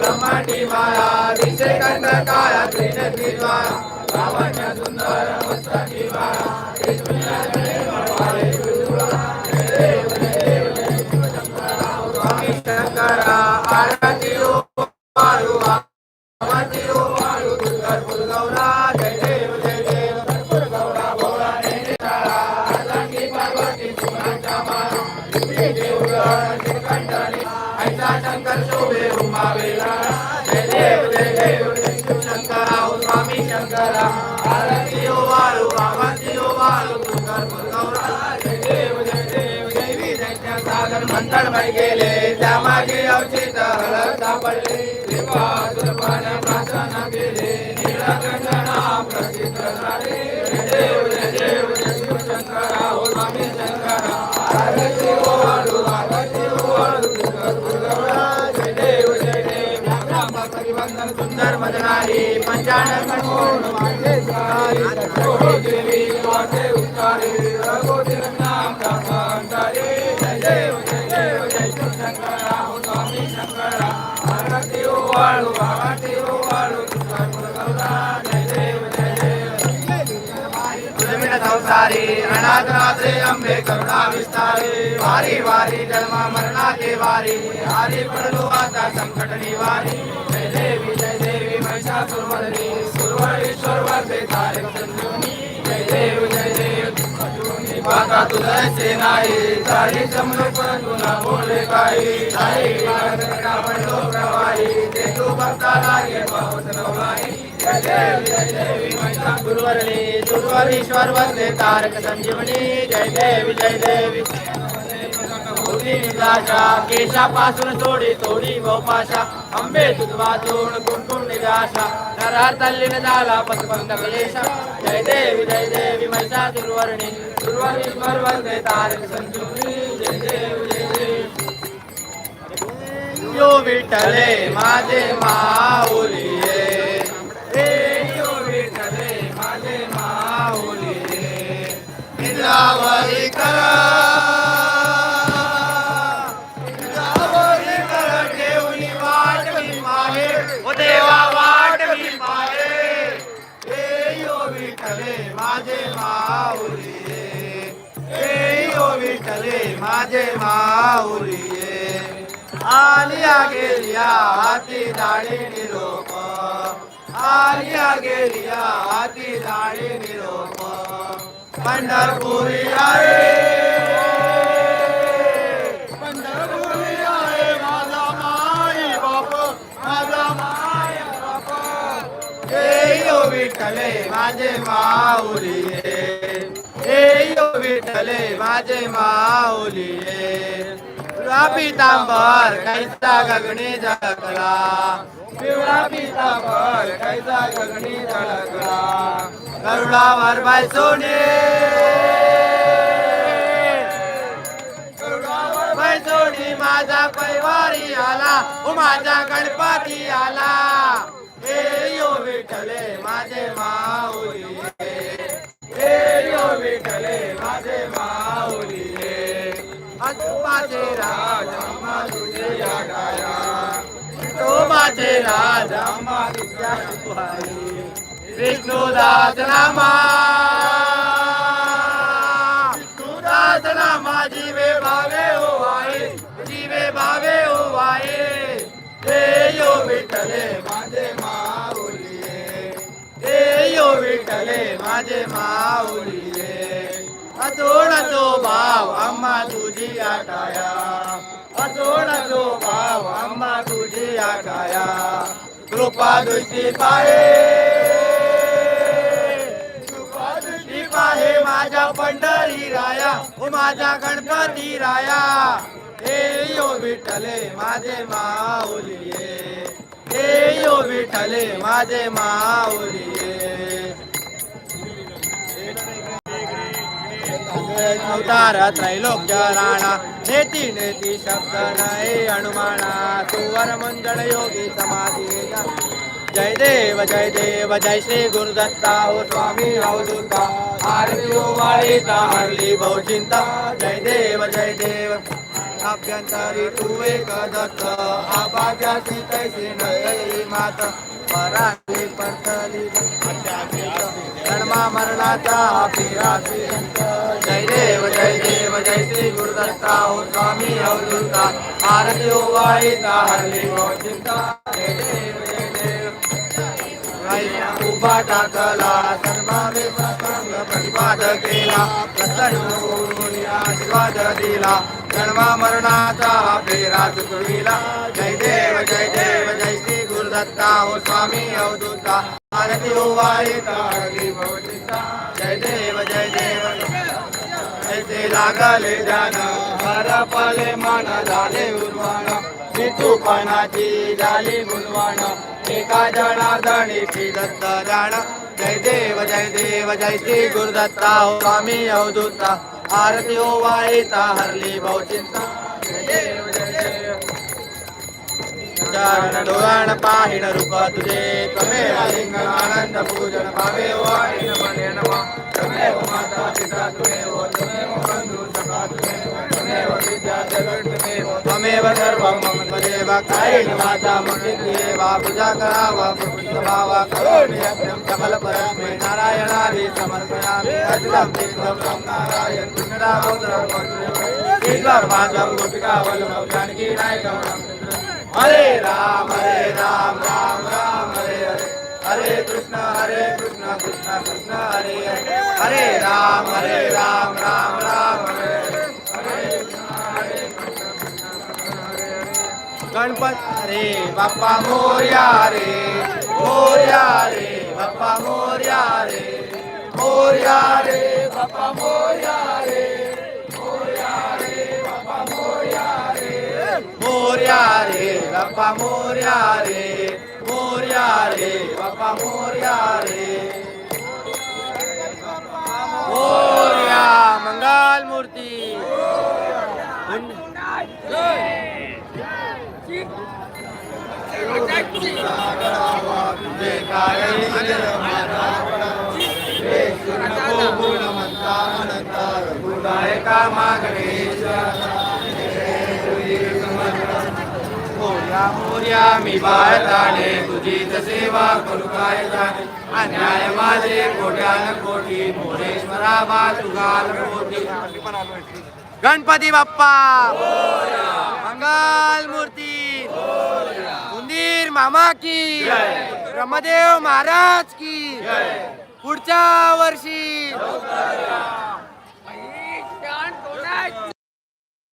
ब्रह्मांडी माया दिसे कंठ काळा त्रिनेत्री द्वारा लावण्य सुंदर मस्तकी बाळा दिव्य देवगण श्रीकंठनी ऐसा शंकर शोभे उमा वेलाळा जय देव जय देव जय शिव शंकरा ओ स्वामी शंकरा आरती ओ वाळू आरती ओ वाळू दुर्गापूर गौरा जय देव अनाथनाथे अंबे करुणा विस्तारे वारी वारी जन्मा मरणाचे वारी हरी पडलो आता संकट निवारी जय देवी जय देवी महिषासुरमर्दिनी सुरवळेश्वर संजीवनी तुझे नाही जमलो परंतु ना बोले काही नाही ते तू भक्ता लागे गुरुवरणी दुर्वरीश्वर वंदे तारक संजीवनी जय देवी जय देवी निराशा केशापासून थोडी थोडी गोपाशा आंबे तुझवा वाचून कुंकुम निराशा. नरा तल्लीन झाला पसबंद कलेशा. जय देवी जय देवी महिषा दुर्वर्णी दुर्वर्णी वंदे तारक संजीवनी जय देवी जय देव. यो विठले माझे माऊलिये. हे यो विठले माझे माऊलिये. निद्रावरी करा. माझे माऊलिये. आलिया गेलिया हाती दाढी निरोप आलिया गेलिया हाती दाढी निरोप पंढरपुरी आहे. माझे आहे विठ्ठले माझे माऊलिये पिवळा पितांबर कैसा गगणी झळकला. पिवळा पितांबर कैसा गगणी झळकला. करुणावर बाय सोने करुणावर बाय सोनी माझा परिवारी आला. ओ माझा गणपती आला. हे यो विठ्ठले माझे माऊली हे यो विठ्ठले. माझे माऊली माझे राज अम्मा तुझे या गाया तो माझे राज अम्मा तुझ्या शिकवाई विष्णुदास नामा विष्णुदास नामा जीवे भावे हो आहे जीवे भावे हो आहे हे यो विठले माझे माऊलिये हे यो विठले माझे माऊली अजोडाचो भाव आम्हा तुझी आटाया अजोडाचो भाव आम्हा तुझी आकाया कृपा दृष्टी पाहे. कृपा दृष्टी पाहे माझ्या पंढरी राया ओ माझ्या गणपती राया. हे यो विठले माझे माऊलिये. हे यो विठले माझे माऊलिये. अवतार त्रैलोक्य राणा नेती नेती शब्द नये हनुमाना सुवर मंगळ योगी समाधी जय देव जय देव जय श्री गुरुदत्ता हो स्वामी अवधूता आरती ओ वाळीता हरली बहुचिंता जय देव जय देव। अभ्यंतरी तू एक दत्त। आबाजाची तैसी नयी माता। पराली परतली जन्मा मरणाचा फिरासी जय देव जय देव जय श्री गुरुदत्ता। हो स्वामी अवधूता। आरती ओवाळीता हरली चिंता जय देव जय देव। उभा टाकला सर्वावेश संग प्रतिपाद केला। प्रसन्न आशीर्वाद दिला। जन्मा मरणाचा फेरा चुकविला जय देव जय देव जय दत्ता हो स्वामी अवधूता. आरती हो ओवाळीता हरली चिंता जय देव जय देव. ऐसे लागले ध्यान हरपले मन झाले उर्वाण. पितृपणाची झाली मुलवाण एका जनार्दनी श्री दत्त जाण. जय देव जय देव जय श्री गुरुदत्ता हो स्वामी अवधूता. आरती हो वाळीता हरली बहुचिंता जय जय देव चरण डोळाण पाहिण रूप तुझे त्वमेव लिंग आनंद पूजन भावे वाणीन मने नमा त्वमेव माता पिता त्वमेव त्वमेव बंधु सखा त्वमेव त्वमेव विद्या जगत् त्वमेव त्वमेव सर्वं मम त्वदेव कायेन वाचा पूजा करावा करोमि यज्ञं नारायणादि समर्पयामि अजलं नारायण राम राम हरे हरे हरे कृष्ण हरे कृष्ण कृष्ण कृष्ण हरे हरे हरे राम हरे राम राम राम हरे हरे हरे कृष्ण हरे कृष्ण कृष्ण कृष्ण हरे हरे गणपत हरे बाप्पा मोर्या रे मोर्या रे बाप्पा मोर्या रे मोर्या रे बाप्पा मोर्या रे मोर्या रे बाप्पा मोर्या रे मोर्या रे बाप्पा मोर्या रे मोर्या रे बाप्पा मोर्या रे. मोर्या मंगल मूर्ती. का मागणे मोर्या मोर्या मी बाळताने तुझीच सेवा करू काय जाणे? अन्याय माझे कोट्यान कोटी मोरेश्वरा बा तुगाल कोटी गणपती बाप्पा! मंगल मूर्ती! उंदीर मामा की! ब्रह्मदेव महाराज की! पुढच्या वर्षी!